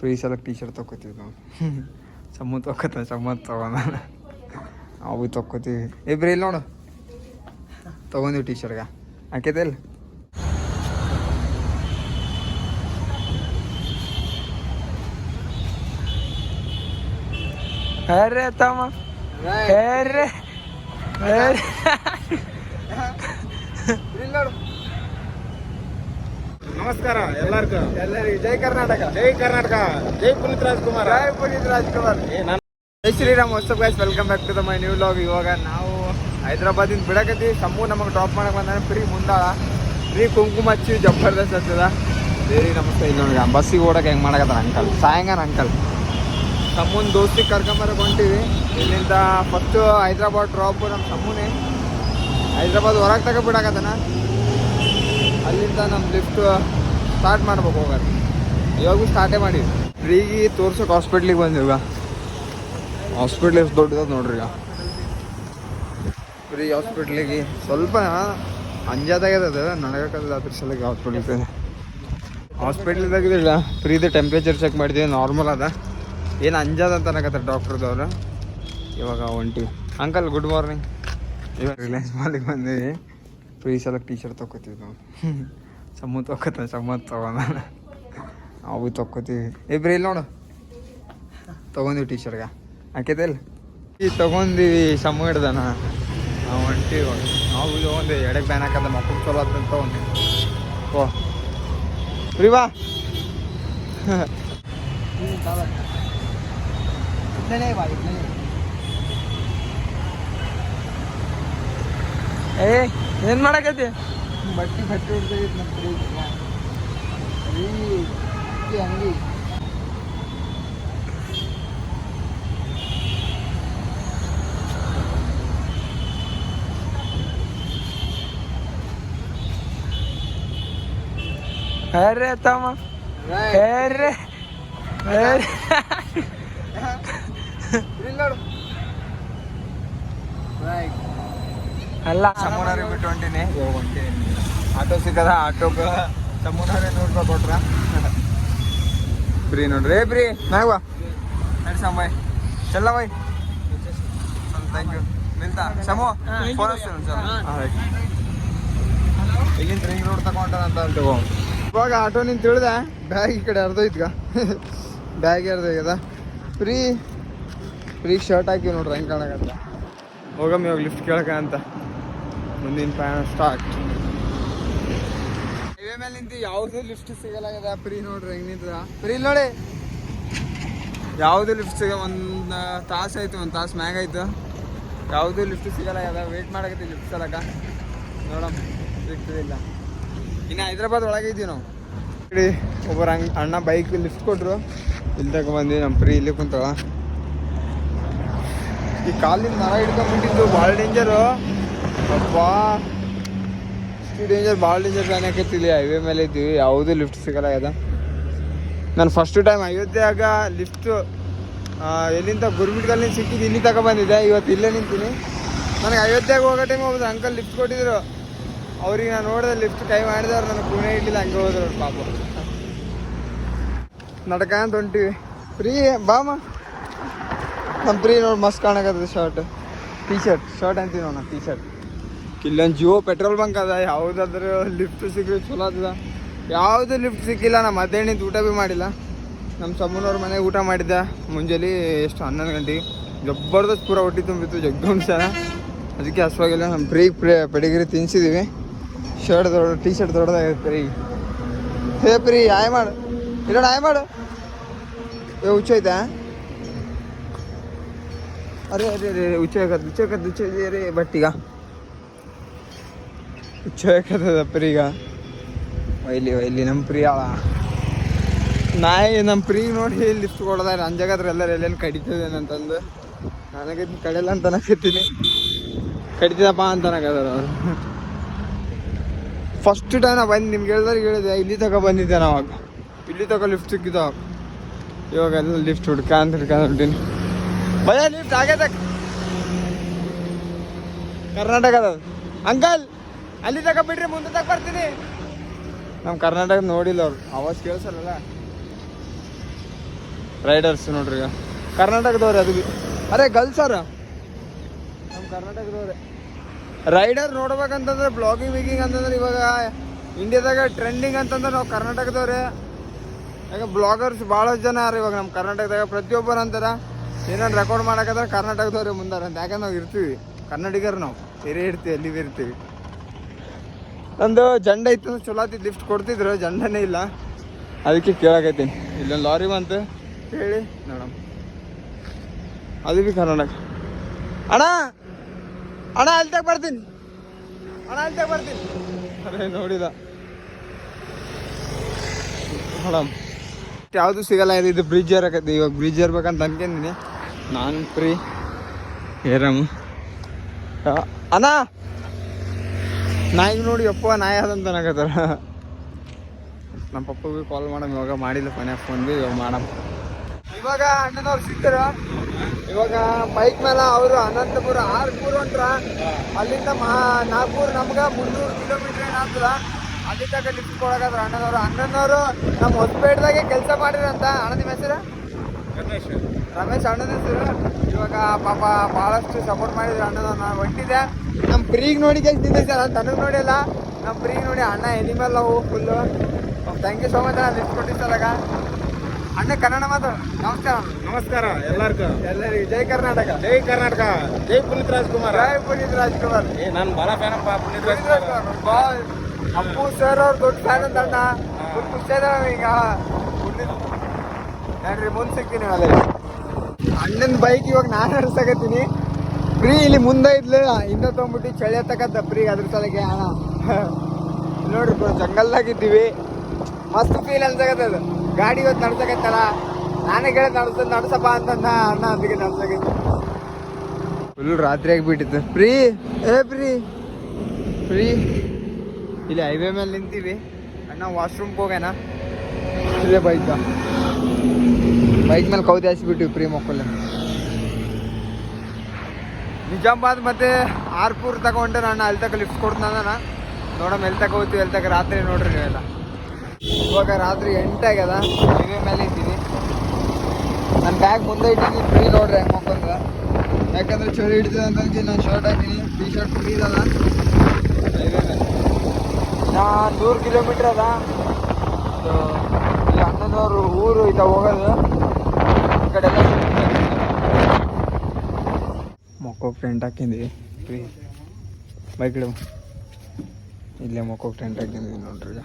Free ಸಲ T shirt ತೊಗೋತೀವಿ ನಾವು ಚಮ್ಮ ತೊಗೋತ ಚಮ್ಮ ತೊಗೊಂಡ ಅವು ತೊಗೋತೀವಿ ಇಬ್ರು ಇಲ್ಲಿ ನೋಡು. ತೊಗೊಂಡಿವಿ ಟೀ ಶರ್ಟ್ಗೆ ಹಾಕಿದೆ ಇಲ್ಲ? ಅರೆ ತಮ್ಮ. ಅರೆ. ಅರೆ. ನಮಸ್ಕಾರ ಎಲ್ಲರಿಗೂ. ಎಲ್ಲರಿಗೂ ಜೈ ಕರ್ನಾಟಕ. ಜೈ ಕರ್ನಾಟಕ. ಜೈ ಪುನೀತ್ ರಾಜ್ಕುಮಾರ್. ಜೈ ಪುನೀತ್ ರಾಜ್ಕುಮಾರ್. ಏ ನಾನು ಜೈ ಶ್ರೀರಾಮ್ ಹೊಸ guys welcome back to the my new vlog ಇವಾಗ ನಾವು ಹೈದ್ರಾಬಾದಿಂದ ಬಿಡಕತ್ತೀವಿ ಸಮ್ಮು ನಮಗೆ ಡ್ರಾಪ್ ಮಾಡಕ್ ಬಂದಾನೆ. ಫ್ರೀ ಮುಂದಾಳ. ಫ್ರೀ ಕುಂಕುಮ ಹಚ್ಚಿ ಜಬರ್ದಸ್ತ್ ಹತ್ತದ ಬೇರೆ ನಮಸ್ತೆ. ಇಲ್ಲಿ ನೋಡಿ ಬಸ್ಸಿಗೆ ಓಡಕ್ಕೆ ಹೆಂಗೆ ಮಾಡಕತ್ತಾರ ಅಂಕಲ್ ಸಾಯಂಗಾನ ಅಂಕಲ್ ತಮ್ಮನ ದೋಸ್ತಿಗೆ ಕರ್ಕೊಂಬರಕ್ಕೆ ಹೊಂಟೀವಿ. ಇಲ್ಲಿಂದ ಫಸ್ಟು ಹೈದ್ರಾಬಾದ್ ಡ್ರಾಪ್ ನಮ್ಮ ತಮ್ಮುನೇ ಹೈದ್ರಾಬಾದ್ ಹೊರಗೆ ತಗೋ ಬಿಡಕತ್ತಾನ. ಅಲ್ಲಿಂದ ನಮ್ಮ ಲಿಫ್ಟ್ ಸ್ಟಾರ್ಟ್ ಮಾಡ್ಬೇಕು ಹೋಗೋದು. ಇವಾಗೂ ಸ್ಟಾರ್ಟೇ ಮಾಡಿ ಫ್ರೀಗಿ ತೋರ್ಸೋಕೆ ಹಾಸ್ಪಿಟ್ಲಿಗೆ ಬಂದಿವ ಹಾಸ್ಪಿಟ್ಲ್ ಎಷ್ಟು ದೊಡ್ಡದ ನೋಡ್ರಿ ಈಗ. ಫ್ರೀ ಹಾಸ್ಪಿಟ್ಲಿಗೆ ಸ್ವಲ್ಪ ಅಂಜಾದಾಗ್ಯದ ನಡಗಕ್ಕಲ್ಲ ಅದ್ರ ಸಲಕ್ಕೆ ಹಾಸ್ಪಿಟ್ಲಿಗೆ ಹಾಸ್ಪಿಟ್ಲ್ದಾಗಿದ್ದಿಲ್ಲ ಫ್ರೀದು ಟೆಂಪ್ರೇಚರ್ ಚೆಕ್ ಮಾಡಿದ್ದೀವಿ ನಾರ್ಮಲ್ ಅದ. ಏನು ಅಂಜಾದ ಅಂತ ಅನ್ನಕತ್ತಾರೆ ಡಾಕ್ಟ್ರದವ್ರು ಇವಾಗ ಒಂಟಿ. ಅಂಕಲ್ ಗುಡ್ ಮಾರ್ನಿಂಗ್ ಇವಾಗ ರಿಲಯನ್ಸ್ ಮಾಲಿಗೆ ಬಂದೀವಿ. ಫ್ರೀ ಸಲ ಟೀ ಶರ್ಟ್ ತೊಗೋತೀವಿ ನಾವು ಸಮ್ಮ ತೊಗೋತ ಸಮ್ಮ ತೊಗೊಂಡ ಅವು ತೊಗೋತೀವಿ ಇಬ್ರು ಇಲ್ಲಿ ನೋಡು. ತೊಗೊಂಡಿವಿ ಟೀ ಶರ್ಟ್ಗೆ ಹಾಕಿದೆ ಇಲ್ಲ. ಈ ತೊಗೊಂಡಿವಿ ಸಮ್ಮ ಹಿಡ್ದಾನ. ನಾವು ಹೊಂಟಿ ನಾವು ತೊಗೊಂಡು ಎಡಕ್ಕೆ ಬ್ಯಾನ್ ಹಾಕದ ಮಕ್ಕಳು ಚಲೋ ಅಂತ ತೊಗೊಂಡು ಓ. ರೀ ಬಾ. ಏ ಏನು ಮಾಡಕತ್ತಿ? ಬಟ್ಟಿ ಬಟ್ಟೆ ಹೊಡ್ದೈತಿ ನಮ್ಮ ಅಂಗಡಿ ಅರೆ ತಮ್ಮ. ಅರೆ ಅರೆ ಅಲ್ಲ. ಸಮುನಾರಿ ಬಿಟ್ಟು ಹೊಂಟಿನಿ. ಇವಾಗ ಆಟೋ ಸಿಕ್ಕದ ಆಟೋಗೆ ಸಮುನಾರಿ ನೂರು ರೂಪಾಯಿ ಕೊಟ್ರ. ಫ್ರೀ ನೋಡ್ರಿ. ಏ ಫ್ರೀ ಮ್ಯಾಗ ಬಾ. ಬಾಯ್ ಚಲ್ಲ ಬಾಯ್. ಥ್ಯಾಂಕ್ ಯು ನಿಲ್ತಾ? ಸಮು ಫೋನ್ ಹಚ್ತೀನಿ ಸರ್ ಇಲ್ಲಿಂದ ರಿಂಗ್ ರೋಡ್ ತಗೊಂಡಂತ ಅಂತ ತಗೋ ಇವಾಗ ಆಟೋ ನಿಂತು ತಿಳಿದೆ ಬ್ಯಾಗ್ ಈ ಕಡೆ ಅರ್ಧೋಯ್ತಗ ಬ್ಯಾಗ್ ಅರ್ಧೋಗ್ಯದ ಫ್ರೀ ಫ್ರೀ ಶರ್ಟ್ ಹಾಕಿವಿ ನೋಡ್ರಿ ಹೆಂಗೆ ಕಾಣಕತ್ತ. ಹೋಗಮ್ಮಿ ಇವಾಗ ಲಿಫ್ಟ್ ಕೇಳಕ ಅಂತ. ಮುಂದಿನ ಪ್ರಯಾಣ ಸ್ಟಾರ್ಟ್ ಹೈವೇ ಮೇಲೆ ನಿಂತು ಯಾವುದೂ ಲಿಫ್ಟ್ ಸಿಗಲಾಗದ ಫ್ರೀ ನೋಡ್ರಿ ಹೆಂಗೆ ಫ್ರೀ ನೋಡಿ. ಯಾವುದು ಲಿಫ್ಟ್ ಸಿಗ, ಒಂದು ತಾಸು ಆಯ್ತು, ಒಂದು ತಾಸು ಮ್ಯಾಗ ಆಯ್ತು. ಯಾವುದೂ ಲಿಫ್ಟ್ ಸಿಗಲಾಗದ ವೇಟ್ ಮಾಡಕತ್ತಿ ಲಿಫ್ಟ್ ಸಲಕ. ನೋಡಮ್ ಸಿಗ್ತದಿಲ್ಲ ಇನ್ನು ಹೈದ್ರಾಬಾದ್ ಒಳಗೆ ಇದ್ದೀವಿ ನಾವು. ಇಲ್ಲಿ ಒಬ್ಬರು ಹಂಗೆ, ಅಣ್ಣ ಬೈಕ್ ಲಿಫ್ಟ್ ಕೊಟ್ರು. ಇಲ್ಲಿ ತಗೊ ಬಂದ್ವಿ ನಮ್ಮ ಫ್ರೀ ಇಲ್ಲಿ ಕುಂತಾಳ ಈ ಕಾಲಿಂದ ಮರ ಹಿಡ್ಕೊಂಡ್ಬಿಟ್ಟಿದ್ದು ಭಾಳ ಡೇಂಜರು ಅಬ್ಬಾ. ಇಷ್ಟು ಡೇಂಜರ್ ಭಾಳ ಡೇಂಜರ್ ಫ್ಯಾನ್ ಹಾಕತ್ತಿಲ್ಲಿ ಹೈವೇ ಮೇಲೆ ಇದ್ದೀವಿ, ಯಾವುದೂ ಲಿಫ್ಟ್ ಸಿಗಲ್ಲ ಅದ ನಾನು ಫಸ್ಟ್ ಟೈಮ್ ಅಯೋಧ್ಯೆಯಾಗ ಲಿಫ್ಟು ಎಲ್ಲಿಂದ ಗುರುಮಿಟ್ಗಲ್ಲಿ ಸಿಕ್ಕಿದ್ದು ಇಲ್ಲಿ ತಗೊ ಬಂದಿದ್ದೆ, ಇವತ್ತು ಇಲ್ಲೇ ನಿಂತೀನಿ. ನನಗೆ ಅಯೋಧ್ಯೆಗೆ ಹೋಗೋ ಟೈಮ್ ಹೋಗೋದು ಅಂಕಲ್ ಲಿಫ್ಟ್ ಕೊಟ್ಟಿದ್ರು. ಅವ್ರಿಗೆ ನಾನು ನೋಡಿದೆ ಲಿಫ್ಟ್ ಕೈ ಮಾಡಿದವ್ರು ನನಗೆ ಪುಣೆ ಇಡ್ಲಿಲ್ಲ ಹಂಗೆ ಹೋದ್ರು ಪಾಪ. ನಡ್ಕ ಅಂತ ಹೊಂಟಿವಿ. ಫ್ರೀ ಬಾಮ ನಮ್ಮ ಫ್ರೀ ನೋಡಿ ಮಸ್ತ್ ಕಾಣಕತ್ತದ ಶರ್ಟ್ ಟೀ ಶರ್ಟ್ ಶರ್ಟ್ ಅಂತೀವಿ ನೋಡ ಟೀ ಶರ್ಟ್ ಇಲ್ಲೊಂದು ಜಿಯೋ ಪೆಟ್ರೋಲ್ ಬಂಕ್ ಅದ, ಯಾವುದಾದ್ರೂ ಲಿಫ್ಟ್ ಸಿಕ್ಕರೆ ಚಲೋ ಅದ ಯಾವುದು ಲಿಫ್ಟ್ ಸಿಕ್ಕಿಲ್ಲ ನಮ್ಮ ಮಧ್ಯಾಹ್ನ ಊಟ ಭೀ ಮಾಡಿಲ್ಲ. ನಮ್ಮ ಸಮ್ಮನವ್ರ ಮನೆಗೆ ಊಟ ಮಾಡಿದ್ದ, ಮುಂಜಾನೆ ಎಷ್ಟು ಹನ್ನೊಂದು ಗಂಟೆಗೆ. ಜಬರ್ದಸ್ತ್ ಪೂರ ಹೊಟ್ಟಿ ತುಂಬಿತ್ತು ಜಗ್ಗೊಂಡ್ಸನ ಅದಕ್ಕೆ ಹಸುವಾಗಿಲ್ಲ ನಮ್ಮ ಫ್ರೀ ಪೆಡಿಗಿರಿ ತಿನ್ಸಿದ್ದೀವಿ ಶರ್ಟ್ ದೊಡ್ಡ ಟೀ ಶರ್ಟ್ ದೊಡ್ಡದಾಗಿರುತ್ತೆ ಫ್ರೀ ಹೇ ಪ್ರೀ ಆಯ್ ಮಾಡು. ಇಲ್ಲ ಆಯ್ ಮಾಡು. ಏ, ಹುಚ್ಚ ಐತಾ ಅರೆ ಅರೆ ಅರೆ, ಹುಚ್ಚ ಹುಚ್ಚ ಹುಚ್ಚ ಬಟ್ ಹುಚ್ಚ ಹಾಕತ್ತದ ಪ್ರೀಗ ಒಯ್ಲಿ ಒಯ್ಲಿ ನಮ್ಮ ಪ್ರಿಯಾಳ ನಾಯಿ ನಮ್ಮ ಪ್ರೀ ನೋಡಿ ಲಿಫ್ಟ್ ಕೊಡದ ಅಂಜಾಗತ್ರ ಎಲ್ಲರೂ ಎಲ್ಲೇನು ಕಡಿತದೇನಂತಂದು. ನನಗೆ ಕಡಿಯಲ್ಲ ಅಂತ ಅನ್ಕತ್ತೀನಿ. ಕಡಿತದಪ್ಪ ಅಂತ ಅನ್ನಕತ್ತಾರ ಫಸ್ಟ್ ಟೈಮ್ ಬಂದು, ನಿಮ್ಗೆ ಹೇಳ್ದವ್ರಿಗೆ ಹೇಳಿದೆ, ಇಲ್ಲಿ ತಗೋ ಬಂದಿದ್ದೆ ಅವಾಗ ಇಲ್ಲಿ ತಗೋ ಲಿಫ್ಟ್ ಸಿಕ್ಕಿದ ಇವಾಗ ಎಲ್ಲ ಲಿಫ್ಟ್ ಹುಡ್ಕ ಅಂತ ಹಿಡ್ಕೊಂಡು ಹೊಂಟೀನಿ ಭಯ ಲಿಫ್ಟ್ ಆಗೈತೆ ಕರ್ನಾಟಕದ ಅಂಕಲ್! ಅಲ್ಲಿ ತಗ ಬಿಡ್ರಿ ಮುಂದೆ ತಗ ಬರ್ತೀನಿ. ನಮ್ಮ ಕರ್ನಾಟಕ ನೋಡಿಲ್ಲ ಅವ್ರು. ಅವಾಜ್ ಕೇಳಿಸಲ್ಲ ರೈಡರ್ಸ್ ನೋಡ್ರಿ ಈಗ. ಕರ್ನಾಟಕದವ್ರೆ ಅದು ಅರೆ ಗಲ್ಸರ ನಮ್ಮ ಕರ್ನಾಟಕದವ್ರೆ. ರೈಡರ್ ನೋಡ್ಬೇಕಂತಂದ್ರೆ ಬ್ಲಾಗಿಂಗ್ ವಿಗಿಂಗ್ ಅಂತಂದ್ರೆ ಇವಾಗ ಇಂಡಿಯಾದಾಗ ಟ್ರೆಂಡಿಂಗ್ ಅಂತಂದ್ರೆ ನಾವು ಕರ್ನಾಟಕದವ್ರೆ. ಯಾಕೆ ಬ್ಲಾಗರ್ಸ್ ಭಾಳ ಜನ ಅರ ಇವಾಗ ನಮ್ಮ ಕರ್ನಾಟಕದಾಗ. ಪ್ರತಿಯೊಬ್ಬರು ಅಂತಾರ ಏನಾದ್ರು ರೆಕಾರ್ಡ್ ಮಾಡಕಂದ್ರೆ ಕರ್ನಾಟಕದವ್ರೆ ಮುಂದಾರ ಅಂತ. ಯಾಕಂದ್ರೆ ನಾವು ಇರ್ತೀವಿ. ಕನ್ನಡಿಗರು ನಾವು. ಬೇರೆ ಇರ್ತೀವಿ ಅಲ್ಲಿ ಇರ್ತೀವಿ. ನಂದು ಜಂಡ ಇತ್ತು ಚಲೋ ಆತಿತ್ತು ಲಿಫ್ಟ್ ಕೊಡ್ತಿದ್ರು ಜಂಡನೇ ಇಲ್ಲ. ಅದಕ್ಕೆ ಕೇಳಾಕೈತೀನಿ ಇಲ್ಲೊಂದು ಲಾರಿ ಬಂತು. ಹೇಳಿ ನೋಡಮ್ಮ ಅದು ಬಿ ಕರ್ನಾಟಕ ಅಣ್ಣ! ಅಣ್ಣ ಅಲ್ಲಿ ತಗ ಬರ್ತೀನಿ. ಅಣ್ಣ ಅಲ್ಲಿ ತಗ ಬರ್ತೀನಿ. ಅರೆ ನೋಡಿದ ನೋಡಮ್ ಯಾವುದು ಸಿಗಲ್ಲ ಇದು ಇದು ಬ್ರಿಡ್ಜ್ ಏರಕೈತಿ ಇವಾಗ ಬ್ರಿಡ್ಜ್ ಏರ್ಬೇಕಂತ ಅನ್ಕೊಂಡಿನಿ. ನಾನು ಫ್ರೀ ಏರಮ್ಮ ಅಣ್ಣ! ನಾಯಿಗೆ ನೋಡಿ ಅಪ್ಪ ನಾಯಿ ಆದಂತ ನಗತ್ತಾರ ನಮ್ಮ ಪಪ್ಪಗೆ ಕಾಲ್ ಮಾಡಮ್ ಇವಾಗ ಮಾಡಿಲ್ಲ ಕೊನೆ ಫೋನ್ ಬಿ ಇವಾಗ ಮಾಡಮ್. ಇವಾಗ ಅಣ್ಣನವ್ರು ಸಿಗ್ತಾರ ಇವಾಗ ಬೈಕ್ ಮೇಲೆ ಅವರು ಅನಂತಪುರ ಆರ್ಪುರ ಹೊಂಟ್ರ ಅಲ್ಲಿಂದ ಮಹಾ ನಾಗ್ಪುರ್ ನಮ್ಗೆ ಮುನ್ನೂರು ಕಿಲೋಮೀಟರ್ ಏನಾಗ್ತದ ಅಲ್ಲಿ ತಗ ಲಿಫ್ಟ್ ಕೊಡಕತ್ರ ಅಣ್ಣನವರು. ಅಣ್ಣನವರು ನಮ್ಮ ಹೊಸಪೇಟದಾಗೆ ಕೆಲಸ ಮಾಡಿರಂತ ಅಣ್ಣ ನಿಮ್ಮ ಹೆಸರು? ರಮೇಶ್. ರಮೇಶ್ ಅಣ್ಣನ ಹೆಸರು. ಇವಾಗ ಪಾಪ ಭಾಳಷ್ಟು ಸಪೋರ್ಟ್ ಮಾಡಿದ್ರು ಅಣ್ಣನ ನಾನು ಹೊಂಟಿದ್ದೆ. ನಮ್ಮ ಫ್ರೀಗ್ ನೋಡಿ ಕೇಳ್ತಿದ್ದೆ ಸರ್ ನನಗೆ ನೋಡಿಲ್ಲ. ನಮ್ಮ ಪ್ರೀಗ್ ನೋಡಿ ಅಣ್ಣ ಎನಿಮಲ್ ಅವು full thank you so much ಅಣ್ಣ ಕೊಟ್ಟಿದ್ದಾರಾಗ ಅಣ್ಣ ಕನ್ನಡ ಮಾತು. ನಮಸ್ಕಾರ. ನಮಸ್ಕಾರ ಎಲ್ಲರಿಗೂ. ಎಲ್ಲರಿಗೂ. ಜೈ ಕರ್ನಾಟಕ. ಜೈ ಕರ್ನಾಟಕ. ಜೈ ಪುನೀತ್ ರಾಜ್ಕುಮಾರ್. ಜೈ ಪುನೀತ್ ರಾಜ್ಕುಮಾರ್. ಏ ನಾನು ಬಹಳ ಫ್ಯಾನಪ್ಪ ಪುನೀತ್ ಪುನೀತ್ ರಾಜ್ಕುಮಾರ್. ಅಪ್ಪು ಸರ್ ಅವ್ರು ದೊಡ್ಡ ಫ್ಯಾನ್ ಅಂತ ಅಣ್ಣ. ಫುಲ್ ಖುಷಿ ಅದ ಈಗ. ನೋಡ್ರಿ ಮುಂದೆ ಸಿಗ್ತೀನಿ ಅದೇ ಅಣ್ಣನ ಬೈಕ್ ಇವಾಗ ನಾನು ನಡೆಸಕತ್ತೀನಿ ಫ್ರೀ ಇಲ್ಲಿ ಮುಂದೆ ಇದ್ಲು. ಹಿಂದೆ ತೊಗೊಂಡ್ಬಿಟ್ಟು ಚಳಿ ಹತ್ತಕತ್ತ ಫ್ರೀ ಅದ್ರ ಸಲಕ್ಕೆ, ಅಣ್ಣ. ನೋಡ್ರಿ ಜಂಗಲ್ದಾಗ ಇದ್ದೀವಿ. ಮಸ್ತ್ ಫೀಲ್ ಅನ್ಸಕತ್ತದ ಗಾಡಿ ಇವತ್ತು ನಡ್ಸಕತ್ತಲ್ಲ. ನಾನೇ ಕೇಳಿ ನಡ್ಸ, ನಡ್ಸಪ್ಪ ಅಂತ ಅಣ್ಣ ಅದಕ್ಕೆ ನಡ್ಸಕತ್ತ. ಫುಲ್ ರಾತ್ರಿ ಆಗಿಬಿಟ್ಟಿತ್ತು. ಫ್ರೀ? ಏ, ಫ್ರೀ? ಫ್ರೀ? ಇಲ್ಲಿ ಹೈವೇ ಮೇಲೆ ನಿಂತೀವಿ. ಅಣ್ಣ ವಾಶ್ರೂಮ್ಗೆ ಹೋಗೋಣ. ಇಲ್ಲೇ ಬೈಕ್ ಬೈಕ್ ಮೇಲೆ ಕೌದಿ ಹಾಸಿಬಿಟ್ಟಿವಿ, ಫ್ರೀ ಮಕ್ಕಳು ನಿಜಾಮಾಬಾದ್ ಮತ್ತೆ ಆರ್ಪುರ್ ತಗೊಂಡೆ ನಾನು ಅಲ್ಲಿ ತಗ ಲಿಫ್ಟ್ ಕೊಡ್ತಾನ ನೋಡಮ್ ಎಲ್ಲಿ ತಗ ಹೋಗ್ತೀವಿ ಎಲ್ಲಿ ತಗ ರಾತ್ರಿ ನೋಡ್ರಿ ನೀವೆಲ್ಲ. ಇವಾಗ ರಾತ್ರಿ ಎಂಟಾಗ್ಯದ ಹೈವೇ ಮೇಲೆ ಇದ್ದೀನಿ ನನ್ನ ಬ್ಯಾಗ್ ಮುಂದೆ ಇಟ್ಟಿದ್ದೀನಿ ಫ್ರೀ ನೋಡ್ರಿ ಹೆಂಗೆ ಮಕ್ಕಂದ್ರೆ ಯಾಕಂದ್ರೆ ಚಳಿ ಹಿಡಿತದೆ ಅಂತ ನಾನು ಶರ್ಟ್ ಹಾಕಿನಿ ಟಿ ಶರ್ಟ್ ಫ್ರೀ ಅದ ಹೈವೇ ಮೇಲೆ ನಾನು ನೂರು ಕಿಲೋಮೀಟ್ರ್ ಅದ. ಇಲ್ಲಿ ಅಣ್ಣನವ್ರು ಊರು ಇತ್ತ ಹೋಗೋದು. ಈ ಕಡೆ ಎಲ್ಲ ಮೊಕ್ಕೋಕ್ ಟೆಂಟ್ ಹಾಕಿದ್ವಿ. ಫ್ರೀ ಬೈಕ್ ಇಲ್ಲೇ ಮೊಕ್ಕೋಕ್ ಟೆಂಟ್ ಹಾಕಿದ್ವಿ ನೋಡ್ರಿ.